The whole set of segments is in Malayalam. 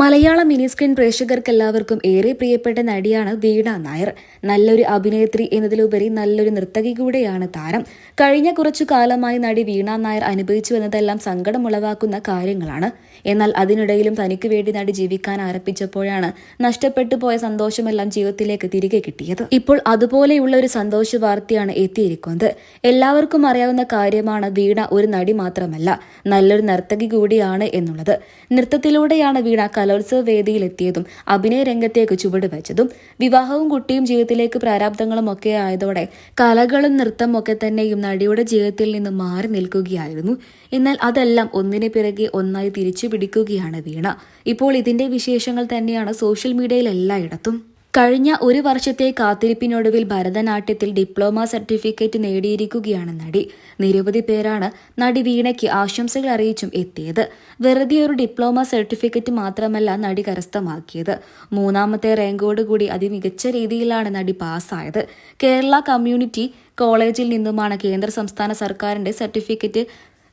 മലയാള മിനി സ്ക്രീൻ പ്രേക്ഷകർക്ക് എല്ലാവർക്കും ഏറെ പ്രിയപ്പെട്ട നടിയാണ് വീണ നായർ. നല്ലൊരു അഭിനേത്രി എന്നതിലുപരി നല്ലൊരു നർത്തകി കൂടെയാണ് താരം. കഴിഞ്ഞ കുറച്ചു കാലമായി നടി വീണ നായർ അനുഭവിച്ചു എന്നതെല്ലാം സങ്കടമുളവാക്കുന്ന കാര്യങ്ങളാണ്. എന്നാൽ അതിനിടയിലും തനിക്ക് വേണ്ടി നടി ജീവിക്കാൻ ആരംഭിച്ചപ്പോഴാണ് നഷ്ടപ്പെട്ടു പോയ സന്തോഷമെല്ലാം ജീവിതത്തിലേക്ക് തിരികെ കിട്ടിയത്. ഇപ്പോൾ അതുപോലെയുള്ള ഒരു സന്തോഷ വാർത്തയാണ് എത്തിയിരിക്കുന്നത്. എല്ലാവർക്കും അറിയാവുന്ന കാര്യമാണ് വീണ ഒരു നടി മാത്രമല്ല നല്ലൊരു നർത്തകി കൂടിയാണ് എന്നുള്ളത്. നൃത്തത്തിലൂടെയാണ് വീണ കലോത്സവ വേദിയിലെത്തിയതും അഭിനയ രംഗത്തേക്ക് ചുവടുവെച്ചതും വിവാഹവും കുട്ടിയും ജീവിതത്തിലേക്ക് പ്രാരാബ്ദങ്ങളും ഒക്കെ ആയതോടെ കലകളും നൃത്തം ഒക്കെ തന്നെയും നടിയുടെ ജീവിതത്തിൽ നിന്ന് മാറി നിൽക്കുകയായിരുന്നു. എന്നാൽ അതെല്ലാം ഒന്നിനു പിറകെ ഒന്നായി തിരിച്ചു പിടിക്കുകയാണ് വീണ. ഇപ്പോൾ ഇതിന്റെ വിശേഷങ്ങൾ തന്നെയാണ് സോഷ്യൽ മീഡിയയിൽ എല്ലായിടത്തും. കഴിഞ്ഞ ഒരു വർഷത്തെ കാത്തിരിപ്പിനൊടുവിൽ ഭരതനാട്യത്തിൽ ഡിപ്ലോമ സർട്ടിഫിക്കറ്റ് നേടിയിരിക്കുകയാണ് നടി. നിരവധി പേരാണ് നടി വീണയ്ക്ക് ആശംസകൾ അറിയിച്ചും എത്തിയത്. വെറുതെ ഒരു ഡിപ്ലോമ സർട്ടിഫിക്കറ്റ് മാത്രമല്ല നടി കരസ്ഥമാക്കിയത്. മൂന്നാമത്തെ റാങ്കോട് കൂടി അതിമികച്ച രീതിയിലാണ് നടി പാസ്സായത്. കേരള കമ്മ്യൂണിറ്റി കോളേജിൽ നിന്നുമാണ് കേന്ദ്ര സംസ്ഥാന സർക്കാരിന്റെ സർട്ടിഫിക്കറ്റ്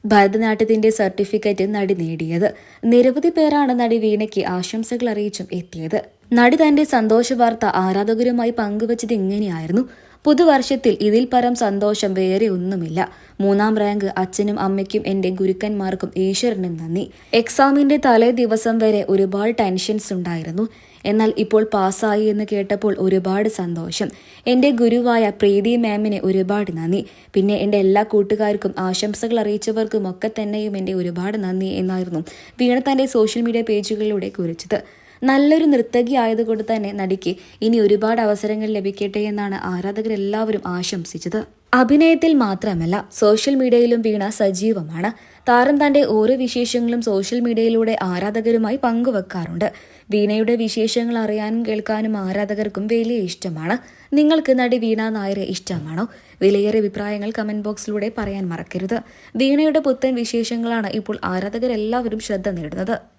ഭരതനാട്യത്തിന്റെ സർട്ടിഫിക്കറ്റ് നടി നേടിയത്. നിരവധി പേരാണ് നടി വീണയ്ക്ക് ആശംസകൾ അറിയിച്ചും എത്തിയത്. നടി തന്റെ സന്തോഷ വാർത്ത ആരാധകരുമായി പങ്കുവച്ചത് ഇങ്ങനെയായിരുന്നു പുതുവർഷത്തിൽ ഇതിൽ പരം സന്തോഷം വേറെ ഒന്നുമില്ല. മൂന്നാം റാങ്ക് അച്ഛനും അമ്മയ്ക്കും എന്റെ ഗുരുക്കന്മാർക്കും ഈശ്വരനും നന്ദി. എക്സാമിന്റെ തലേ ദിവസം വരെ ഒരുപാട് ടെൻഷൻസ് ഉണ്ടായിരുന്നു. എന്നാൽ ഇപ്പോൾ പാസ്സായി എന്ന് കേട്ടപ്പോൾ ഒരുപാട് സന്തോഷം. എന്റെ ഗുരുവായ പ്രീതി മാമിന് ഒരുപാട് നന്ദി. പിന്നെ എന്റെ എല്ലാ കൂട്ടുകാർക്കും ആശംസകൾ അറിയിച്ചവർക്കും ഒക്കെ തന്നെയും എന്റെ ഒരുപാട് നന്ദി എന്നായിരുന്നു വീണ തന്റെ സോഷ്യൽ മീഡിയ പേജുകളിലൂടെ കുറിച്ചത്. നല്ലൊരു നൃത്തകി ആയതുകൊണ്ട് തന്നെ നടിക്ക് ഇനി ഒരുപാട് അവസരങ്ങൾ ലഭിക്കട്ടെ എന്നാണ് ആരാധകരെല്ലാവരും ആശംസിച്ചത്. അഭിനയത്തിൽ മാത്രമല്ല സോഷ്യൽ മീഡിയയിലും വീണ സജീവമാണ്. താരം തന്റെ ഓരോ വിശേഷങ്ങളും സോഷ്യൽ മീഡിയയിലൂടെ ആരാധകരുമായി പങ്കുവെക്കാറുണ്ട്. വീണയുടെ വിശേഷങ്ങൾ അറിയാനും കേൾക്കാനും ആരാധകർക്കും വലിയ ഇഷ്ടമാണ്. നിങ്ങൾക്ക് നടി വീണ നായരെ ഇഷ്ടമാണോ? വിലയേറെ അഭിപ്രായങ്ങൾ കമന്റ് ബോക്സിലൂടെ പറയാൻ മറക്കരുത്. വീണയുടെ പുത്തൻ വിശേഷങ്ങളാണ് ഇപ്പോൾ ആരാധകരെല്ലാവരും ശ്രദ്ധ നേടുന്നത്.